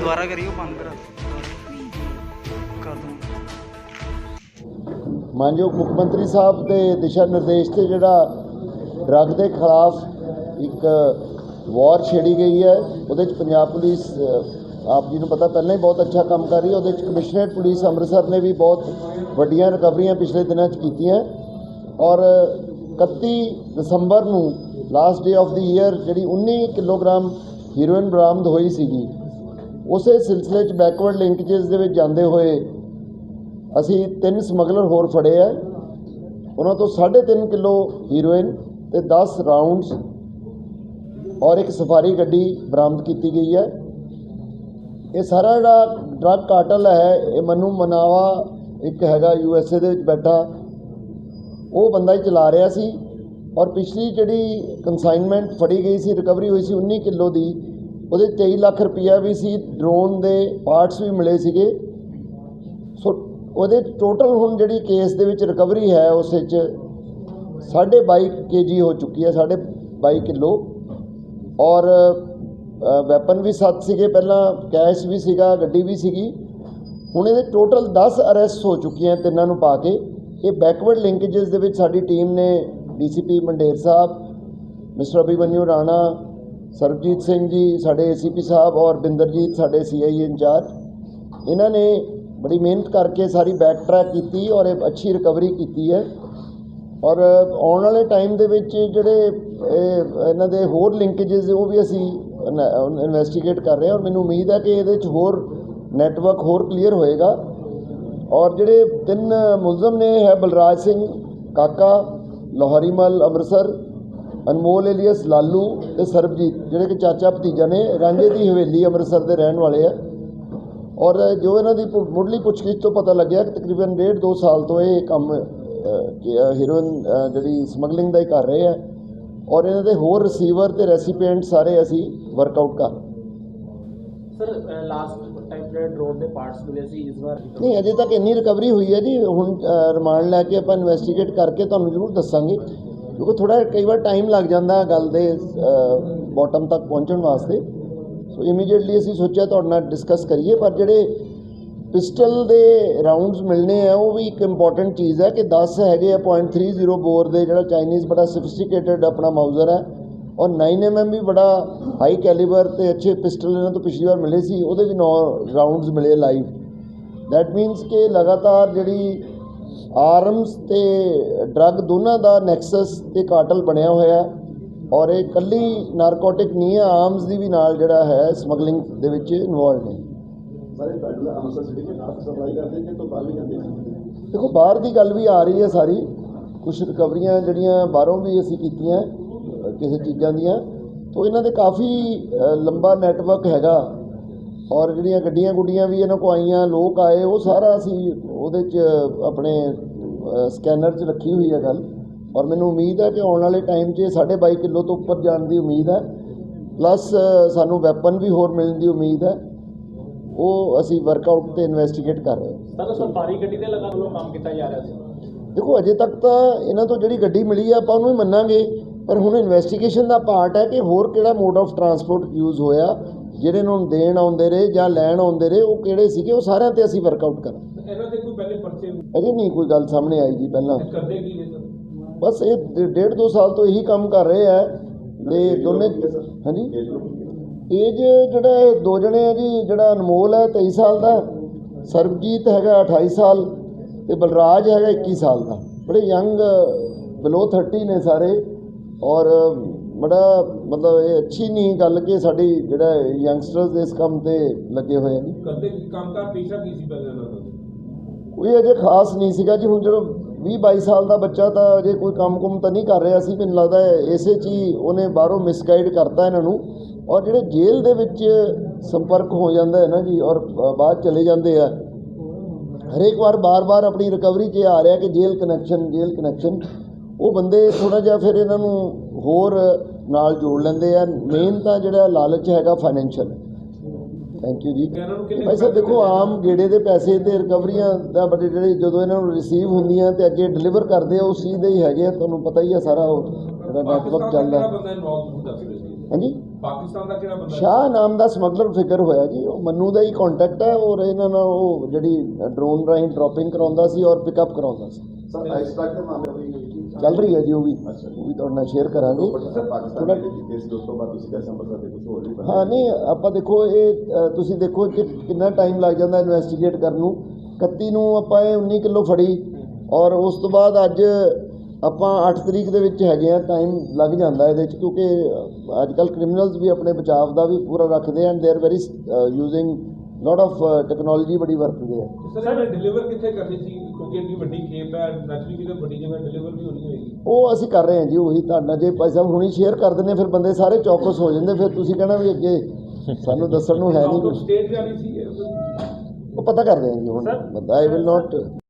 ਦੁਬਾਰਾ ਕਰਿਓ ਬੰਦ ਕਰਾ। ਕਰ ਦੋ ਮਾਨਯੋਗ ਮੁੱਖ ਮੰਤਰੀ ਸਾਹਿਬ ਦੇ ਦਿਸ਼ਾ ਨਿਰਦੇਸ਼ ਤੇ ਜਿਹੜਾ ਡਰੱਗ ਦੇ ਖਿਲਾਫ ਇੱਕ ਵਾਰ ਛੇੜੀ ਗਈ ਹੈ, ਉਹਦੇ ਚ ਪੰਜਾਬ ਪੁਲਿਸ ਆਪ ਜੀ ਨੂੰ ਪਤਾ ਪਹਿਲਾਂ ਹੀ ਬਹੁਤ ਅੱਛਾ ਕੰਮ ਕਰ ਰਹੀ ਹੈ, ਉਹਦੇ ਚ ਕਮਿਸ਼ਨਰੇਟ ਪੁਲਿਸ ਅੰਮ੍ਰਿਤਸਰ ਨੇ ਵੀ ਬਹੁਤ ਵੱਡੀਆਂ ਰਿਕਵਰੀਆਂ ਪਿਛਲੇ ਦਿਨਾਂ ਚ ਕੀਤੀਆਂ ਔਰ 31 ਦਸੰਬਰ ਨੂੰ last day of the year ਜਿਹੜੀ 19 ਕਿਲੋਗ੍ਰਾਮ ਹੀਰੋਇਨ ਬਰਾਮਦ ਹੋਈ ਸੀਗੀ। ਉਸੇ ਸਿਲਸਿਲੇ ਚ ਬੈਕਵਰਡ ਲਿੰਕੇजेस ਦੇ ਵਿੱਚ ਜਾਂਦੇ ਹੋਏ ਅਸੀਂ ਤਿੰਨ ਸਮਗਲਰ ਹੋਰ ਫੜੇ ਆ। ਉਹਨਾਂ ਤੋਂ 3.5 ਕਿਲੋ ਹੀਰੋਇਨ ਤੇ 10 ਰਾਉਂਡਸ ਔਰ ਇੱਕ ਸਫਾਰੀ ਗੱਡੀ ਬਰਾਮਦ ਕੀਤੀ ਗਈ ਹੈ। ਇਹ ਸਾਰਾ ਜਿਹੜਾ ਡਰੱਗ ਕਾਰਟਲ ਹੈ, ਇਹ ਮਨੂ ਮਨਾਵਾ ਇੱਕ ਹੈਗਾ ਯੂ ਐਸ ਏ ਦੇ ਵਿੱਚ ਬੈਠਾ। ਉਹ ਬੰਦਾ ਹੀ ਚਲਾ ਰਿਹਾ ਸੀ ਔਰ ਪਿਛਲੀ ਜਿਹੜੀ ਕਨਸਾਈਨਮੈਂਟ ਫੜੀ ਗਈ ਸੀ ਰਿਕਵਰੀ ਹੋਈ ਸੀ 19 ਕਿਲੋ ਦੀ ਉਹਦੇ 23 ਲੱਖ ਰੁਪਈਆ ਵੀ ਸੀ ਡਰੋਨ ਦੇ ਪਾਰਟਸ ਵੀ ਮਿਲੇ ਸੀਗੇ। ਸੋ ਉਹਦੇ ਟੋਟਲ ਹੁਣ ਜਿਹੜੀ ਕੇਸ ਦੇ ਵਿੱਚ ਰਿਕਵਰੀ ਹੈ, ਉਸ ਵਿੱਚ 22.5 ਕੇਜੀ ਹੋ ਚੁੱਕੀ ਹੈ 22 ਕਿਲੋ। ਔਰ ਵੈਪਨ ਵੀ ਸੱਤ ਸੀਗੇ, ਪਹਿਲਾਂ ਕੈਸ਼ ਵੀ ਸੀਗਾ, ਗੱਡੀ ਵੀ ਸੀਗੀ। ਹੁਣ ਇਹਦੇ ਟੋਟਲ 10 ਅਰੈਸਟ ਹੋ ਚੁੱਕੀਆਂ ਤਿੰਨਾਂ ਨੂੰ ਪਾ ਕੇ। ਇਹ ਬੈਕਵਰਡ ਲਿੰਕੇजेस ਦੇ ਵਿੱਚ ਸਾਡੀ ਟੀਮ ਨੇ ਡੀਸੀਪੀ ਮੰਡੇਰ ਸਾਹਿਬ, ਮਿਸਟਰ ਅਭਿਮਨਿਊ ਰਾਣਾ ਸਰਬਜੀਤ ਸਿੰਘ ਜੀ ਸਾਡੇ ਏਸੀਪੀ ਸਾਹਿਬ ਔਰ ਬਿੰਦਰਜੀਤ ਸਾਡੇ ਸੀਆਈਏ ਇੰਚਾਰਜ, ਇਹਨਾਂ ਨੇ ਬੜੀ ਮਿਹਨਤ ਕਰਕੇ ਸਾਰੀ ਬੈਕ ਟਰੈਕ ਕੀਤੀ ਔਰ ਇਹ ਅੱਛੀ ਰਿਕਵਰੀ ਕੀਤੀ ਹੈ। ਔਰ ਆਉਣ ਵਾਲੇ ਟਾਈਮ ਦੇ ਵਿੱਚ ਜਿਹੜੇ ਇਹ ਇਹਨਾਂ ਦੇ ਹੋਰ ਲਿੰਕੇजेस ਉਹ ਵੀ ਅਸੀਂ ਇਨਵੈਸਟੀਗੇਟ ਕਰ ਰਹੇ ਹਾਂ ਔਰ ਮੈਨੂੰ ਉਮੀਦ ਹੈ ਕਿ ਇਹਦੇ ਵਿੱਚ ਹੋਰ ਨੈਟਵਰਕ ਹੋਰ ਕਲੀਅਰ ਹੋਏਗਾ। ਔਰ ਜਿਹੜੇ ਤਿੰਨ ਮੁਲਜ਼ਮ ਨੇ ਹੈ ਬਲਰਾਜ ਸਿੰਘ ਕਾਕਾ ਲੋਹਰੀਮਲ ਅੰਮ੍ਰਿਤਸਰ ਅਨਮੋਲ ਏਲੀਅਸ ਲਾਲੂ ਤੇ ਸਰਬਜੀਤ ਜਿਹੜੇ ਕਿ ਚਾਚਾ ਭਤੀਜਾ ਨੇ ਰਾਂਝੇ ਦੀ ਹਵੇਲੀ ਅੰਮ੍ਰਿਤਸਰ ਦੇ ਰਹਿਣ ਵਾਲੇ ਆ। ਔਰ ਜੋ ਇਹਨਾਂ ਦੀ ਮੁੱਢਲੀ ਪੁੱਛਗਿੱਛ ਤੋਂ ਪਤਾ ਲੱਗਿਆ ਕਿ ਤਕਰੀਬਨ ਡੇਢ ਦੋ ਸਾਲ ਤੋਂ ਇਹ ਕੰਮ ਹੀਰੋਇਨ ਜਿਹੜੀ ਸਮਗਲਿੰਗ ਦਾ ਹੀ ਕਰ ਰਹੇ ਆ। ਔਰ ਇਹਨਾਂ ਦੇ ਹੋਰ ਰਿਸੀਵਰ ਤੇ ਰੈਸੀਪੀਐਂਟ ਸਾਰੇ ਅਸੀਂ ਵਰਕਆਊਟ ਕਰ। ਸਰ ਲਾਸਟ ਟਾਈਮ ਜਿਹੜੇ ਡਰੋਨ ਦੇ ਪਾਰਟਸ ਮਿਲੇ ਸੀ ਇਸ ਵਾਰ ਨਹੀਂ ਅਜੇ ਤੱਕ ਇੰਨੀ ਰਿਕਵਰੀ ਹੋਈ ਹੈ ਜੀ। ਹੁਣ ਰਿਮਾਂਡ ਲੈ ਕੇ ਆਪਾਂ ਇਨਵੈਸਟੀਗੇਟ ਕਰਕੇ ਤੁਹਾਨੂੰ ਜ਼ਰੂਰ ਦੱਸਾਂਗੇ। ਕਿਉਂਕਿ ਥੋੜਾ ਕਈ ਵਾਰ ਟਾਈਮ ਲੱਗ ਜਾਂਦਾ ਗੱਲ ਦੇ ਬਾਟਮ ਤੱਕ ਪਹੁੰਚਣ ਵਾਸਤੇ। ਸੋ ਇਮੀਡੀਏਟਲੀ ਅਸੀਂ ਸੋਚਿਆ ਤੁਹਾਡੇ ਨਾਲ ਡਿਸਕਸ ਕਰੀਏ, ਪਰ ਜਿਹੜੇ ਪਿਸਟਲ ਦੇ ਰਾਉਂਡਸ ਮਿਲਣੇ ਆ, ਉਹ ਵੀ ਇੱਕ ਇੰਪੋਰਟੈਂਟ ਚੀਜ਼ ਹੈ ਕਿ 10 ਹੈਗੇ ਆ .30 ਬੋਰ ਦੇ, ਜਿਹੜਾ ਚਾਈਨੀਜ਼ ਬੜਾ ਸਫਿਸਟੀਕੇਟਡ ਆਪਣਾ ਮਾਊਜ਼ਰ ਹੈ ਔਰ 9mm ਵੀ ਬੜਾ ਹਾਈ ਕੈਲੀਬਰ ਤੇ ਅੱਛੇ ਪਿਸਟਲ ਇਹਨਾਂ ਤੋਂ ਪਿਛਲੀ ਵਾਰ ਮਿਲੇ ਸੀ, ਉਹਦੇ ਵੀ 9 ਰਾਉਂਡਸ ਮਿਲੇ ਲਾਈਵ ਦੈਟ ਮੀਨਸ ਕਿ ਲਗਾਤਾਰ ਜਿਹੜੀ ਆਰਮਸ ਤੇ ਡਰੱਗ ਦੋਨਾਂ ਦਾ ਨੈਕਸਸ ਤੇ ਕਾਟਲ ਬਣਿਆ ਹੋਇਆ ਹੈ ਔਰ ਇਹ ਕੱਲੀ ਨਾਰਕੋਟਿਕ ਨਹੀਂ ਹੈ ਆਰਮਸ ਦੀ ਵੀ ਨਾਲ ਜਿਹੜਾ ਹੈ ਸਮਗਲਿੰਗ ਦੇ ਵਿੱਚ ਇਨਵੋਲਡ ਨੇ। ਸਾਰੇ ਪੈਡਲ ਅੰਮ੍ਰਿਤਸਰ ਸਿਟੀ ਦੇ ਨਾਲ ਸਪਲਾਈ ਕਰਦੇ ਕਿ ਤੋਂ ਬਾਹਰ ਵੀ ਜਾਂਦੇ ਸੀ ਦੇਖੋ ਬਾਹਰ ਦੀ ਗੱਲ ਵੀ ਆ ਰਹੀ ਹੈ ਸਾਰੀ। ਕੁਝ ਰਿਕਵਰੀਆਂ ਜਿਹੜੀਆਂ ਬਾਹਰੋਂ ਵੀ ਅਸੀਂ ਕੀਤੀਆਂ ਕਿਸੇ ਚੀਜ਼ਾਂ ਦੀਆਂ ਤੋਂ ਇਹਨਾਂ ਦੇ ਕਾਫੀ ਲੰਬਾ ਨੈਟਵਰਕ ਹੈਗਾ। ਔਰ ਜਿਹੜੀਆਂ ਗੱਡੀਆਂ ਗੁੱਡੀਆਂ ਵੀ ਇਹਨਾਂ ਕੋ ਆਈਆਂ ਲੋਕ ਆਏ ਉਹ ਸਾਰਾ ਅਸੀਂ ਉਹਦੇ 'ਚ ਆਪਣੇ ਸਕੈਨਰ 'ਚ ਰੱਖੀ ਹੋਈ ਹੈ ਗੱਲ। ਔਰ ਮੈਨੂੰ ਉਮੀਦ ਹੈ ਕਿ ਆਉਣ ਵਾਲੇ ਟਾਈਮ 'ਚ 22.5 ਕਿਲੋ ਤੋਂ ਉੱਪਰ ਜਾਣ ਦੀ ਉਮੀਦ ਹੈ। ਪਲੱਸ ਸਾਨੂੰ ਵੈਪਨ ਵੀ ਹੋਰ ਮਿਲਣ ਦੀ ਉਮੀਦ ਹੈ। ਉਹ ਅਸੀਂ ਵਰਕਆਊਟ ਤੇ ਇਨਵੈਸਟੀਗੇਟ ਕਰ ਰਹੇ ਹਾਂ। ਸਰ ਸਫਾਰੀ ਗੱਡੀ ਦੇ ਲਗਾ ਵੱਲੋਂ ਕੰਮ ਕੀਤਾ ਜਾ ਰਿਹਾ ਸੀ। ਦੇਖੋ ਅਜੇ ਤੱਕ ਤਾਂ ਇਹਨਾਂ ਤੋਂ ਜਿਹੜੀ ਗੱਡੀ ਮਿਲੀ ਆ ਆਪਾਂ ਉਹਨੂੰ ਹੀ ਮੰਨਾਂਗੇ। ਪਰ ਹੁਣ ਇਨਵੈਸਟੀਗੇਸ਼ਨ ਦਾ ਪਾਰਟ ਹੈ ਕਿ ਹੋਰ ਕਿਹੜਾ ਮੋਡ ਆਫ ਟਰਾਂਸਪੋਰਟ ਯੂਜ਼ ਹੋਇਆ ਜਿਹੜੇ ਨੂੰ ਦੇਣ ਆਉਂਦੇ ਰਹੇ ਜਾਂ ਲੈਣ ਆਉਂਦੇ ਰਹੇ ਉਹ ਕਿਹੜੇ ਸੀਗੇ ਉਹ ਸਾਰਿਆਂ ਤੇ ਅਸੀਂ ਵਰਕਆਊਟ ਕਰਾਂਗੇ ਇਹਨਾਂ ਦੇ ਕੋਈ ਪਹਿਲੇ ਪਰਚੇ ਅਜੇ ਨਹੀਂ ਕੋਈ ਗੱਲ ਸਾਹਮਣੇ ਆਈ ਜੀ ਪਹਿਲਾਂ। ਕਰਦੇ ਕੀ ਨੇ ਸਰ? ਬਸ ਇਹ ਡੇ- ਡੇਢ ਦੋ ਸਾਲ ਤੋਂ ਇਹੀ ਕੰਮ ਕਰ ਰਹੇ ਆ। ਤੇ ਦੋਨੇ ਹਾਂਜੀ? ਏਜ ਜਿਹੜਾ ਇਹ ਦੋ ਜਣੇ ਆ ਜੀ ਜਿਹੜਾ ਅਨਮੋਲ ਹੈ 23 ਸਾਲ ਦਾ ਸਰਬਜੀਤ ਹੈਗਾ 28 ਸਾਲ ਤੇ ਬਲਰਾਜ ਹੈਗਾ 21 ਸਾਲ ਦਾ। ਬੜੇ ਯੰਗ ਬਿਲੋ 30 ਨੇ ਸਾਰੇ। ਔਰ ਬੜਾ ਮਤਲਬ ਇਹ ਅੱਛੀ ਨਹੀਂ ਗੱਲ ਕਿ ਸਾਡੀ ਜਿਹੜਾ ਯੰਗਸਟਰਸ ਇਸ ਕੰਮ ਤੇ ਲੱਗੇ ਹੋਏ ਆ ਕਰਦੇ ਕੰਮ ਦਾ ਪੇਸ਼ਾ ਕੀ ਸੀ ਪਹਿਲੇ ਇਹਨਾਂ ਦਾ? ਕੋਈ ਅਜੇ ਖਾਸ ਨਹੀਂ ਸੀਗਾ ਜੀ, ਹੁਣ ਜਦੋਂ 20 22 ਸਾਲ ਦਾ ਬੱਚਾ ਤਾਂ ਅਜੇ ਕੋਈ ਕੰਮ-ਕੁਮ ਤਾਂ ਨਹੀਂ ਕਰ ਰਿਹਾ ਸੀ, ਮੈਨੂੰ ਲੱਗਦਾ ਇਸੇ 'ਚ ਹੀ ਉਹਨੇ ਬਾਹਰੋਂ ਮਿਸਗਾਈਡ ਕਰਤਾ ਇਹਨਾਂ ਨੂੰ ਔਰ ਜਿਹੜੇ ਜੇਲ੍ਹ ਦੇ ਵਿੱਚ ਸੰਪਰਕ ਹੋ ਜਾਂਦਾ ਹੈ ਨਾ ਜੀ ਔਰ ਬਾਅਦ ਚਲੇ ਜਾਂਦੇ ਆ, ਹਰੇਕ ਵਾਰ ਬਾਰ-ਬਾਰ ਆਪਣੀ ਰਿਕਵਰੀ 'ਚ ਇਹ ਆ ਰਿਹਾ ਕਿ ਜੇਲ੍ਹ ਕਨੈਕਸ਼ਨ ਜੇਲ੍ਹ ਕਨੈਕਸ਼ਨ ਉਹ ਬੰਦੇ ਥੋੜਾ ਜਿਹਾ ਫਿਰ ਇਹਨਾਂ ਨੂੰ ਹੋਰ ਨਾਲ ਜੋੜ ਲੈਂਦੇ ਆ ਮੇਨ ਤਾਂ ਜਿਹੜਾ ਲਾਲਚ ਹੈਗਾ ਫਾਈਨੈਂਸ਼ੀਅਲ ਥੈਂਕ ਯੂ ਜੀ। ਭਾਈ ਸਾਹਿਬ ਦੇਖੋ ਆਮ ਗੇੜੇ ਦੇ ਪੈਸੇ ਤੇ ਰਿਕਵਰੀਆਂ ਦਾ ਬੜੇ ਜਿਹੜੇ ਜਦੋਂ ਇਹਨਾਂ ਨੂੰ ਰਿਸੀਵ ਹੁੰਦੀਆਂ ਤੇ ਅੱਗੇ ਡਿਲੀਵਰ ਕਰਦੇ ਆ ਉਸ ਚੀਜ਼ ਦੇ ਹੀ ਹੈਗੇ ਆ ਤੁਹਾਨੂੰ ਪਤਾ ਹੀ ਆ ਸਾਰਾ ਉਹ ਜਿਹੜਾ ਨੈਟਵਰਕ ਚੱਲਦਾ। ਹਾਂਜੀ? ਪਾਕਿਸਤਾਨ ਦਾ ਕਿਹੜਾ ਬੰਦਾ? ਸ਼ਾਹ ਨਾਮ ਦਾ ਸਮਗਲਰ ਫਿਗਰ ਹੋਇਆ ਜੀ। ਉਹ ਮੰਨੂ ਦਾ ਹੀ ਕੰਟੈਕਟ ਹੈ ਔਰ ਇਹਨਾਂ ਨਾਲ ਉਹ ਜਿਹੜੀ ਡਰੋਨ ਰਾਹੀਂ ਡ੍ਰੌਪਿੰਗ ਕਰਾਉਂਦਾ ਸੀ ਔਰ ਪਿਕਅਪ ਕਰਾਉਂਦਾ ਸੀ। ਸਰ ਮਾਮਲੇ ਹੋਈ ਚੱਲ ਰਹੀ ਹੈ ਜੀ ਉਹ ਵੀ। ਉਹ ਵੀ ਤੁਹਾਡੇ ਨਾਲ ਸ਼ੇਅਰ ਕਰਾਂਗੇ। ਸਰ ਪਾਕਿਸਤਾਨ ਥੋੜਾ ਦੇ ਕੀਤੇ ਸੀ ਉਸ ਤੋਂ ਬਾਅਦ ਤੁਸੀਂ ਕਹਿੰਦੇ ਅੰਮ੍ਰਿਤਸਰ ਦੇ ਕੁਝ ਹੋਰ ਵੀ ਬੰਦੇ ਹਾਂ ਨਹੀਂ ਆਪਾਂ ਦੇਖੋ ਇਹ ਤੁਸੀਂ ਦੇਖੋ ਕਿ ਕਿੰਨਾ ਟਾਈਮ ਲੱਗ ਜਾਂਦਾ ਇਨਵੈਸਟੀਗੇਟ ਕਰਨ ਨੂੰ। 31 ਨੂੰ ਆਪਾਂ ਇਹ 19 ਕਿਲੋ ਫੜੀ ਔਰ ਉਸ ਤੋਂ ਬਾਅਦ ਅੱਜ ਆਪਾਂ 8 ਤਰੀਕ ਦੇ ਵਿੱਚ ਹੈਗੇ ਆ ਟਾਈਮ ਲੱਗ ਜਾਂਦਾ ਇਹਦੇ ਚ ਕਿਉਂਕਿ ਅੱਜ ਕੱਲ ਕ੍ਰਿਮੀਨਲਸ ਵੀ ਆਪਣੇ ਬਚਾਅ ਦਾ ਵੀ ਪੂਰਾ ਰੱਖਦੇ and they are very using lot of technology ਬੜੀ ਵਰਤਦੇ ਆ। ਸਰ ਡਿਲੀਵਰ ਕਿੱਥੇ ਕਰਨੀ ਸੀ? ਕਿਉਂਕਿ ਇੰਨੀ ਵੱਡੀ ਖੇਪ ਹੈ ਨੈਚੁਰਲੀ ਕਿਤੇ ਵੱਡੀ ਜਗ੍ਹਾ ਡਿਲੀਵਰ ਵੀ ਹੋਣੀ ਹੋਏਗੀ। ਉਹ ਅਸੀਂ ਕਰ ਰਹੇ ਹਾਂ ਜੀ ਉਹੀ ਤੁਹਾਡਾ ਜੇ ਭਾਈ ਸਾਹਿਬ ਹੁਣੀ ਸ਼ੇਅਰ ਕਰ ਦਿੰਦੇ ਫਿਰ ਬੰਦੇ ਸਾਰੇ ਚੌਕਸ ਹੋ ਜਾਂਦੇ ਫਿਰ ਤੁਸੀਂ ਕਹਿਣਾ ਵੀ ਅੱਗੇ ਸਾਨੂੰ ਦੱਸਣ ਨੂੰ ਹੈ ਨਹੀਂ ਸਟੇਟ ਜਾਣੀ ਸੀ ਇਹ? ਉਹ ਪਤਾ ਕਰਦੇ ਹਾਂ ਜੀ ਹੁਣ ਬੰਦਾ ਆਈ ਵਿਲ ਨਾਟ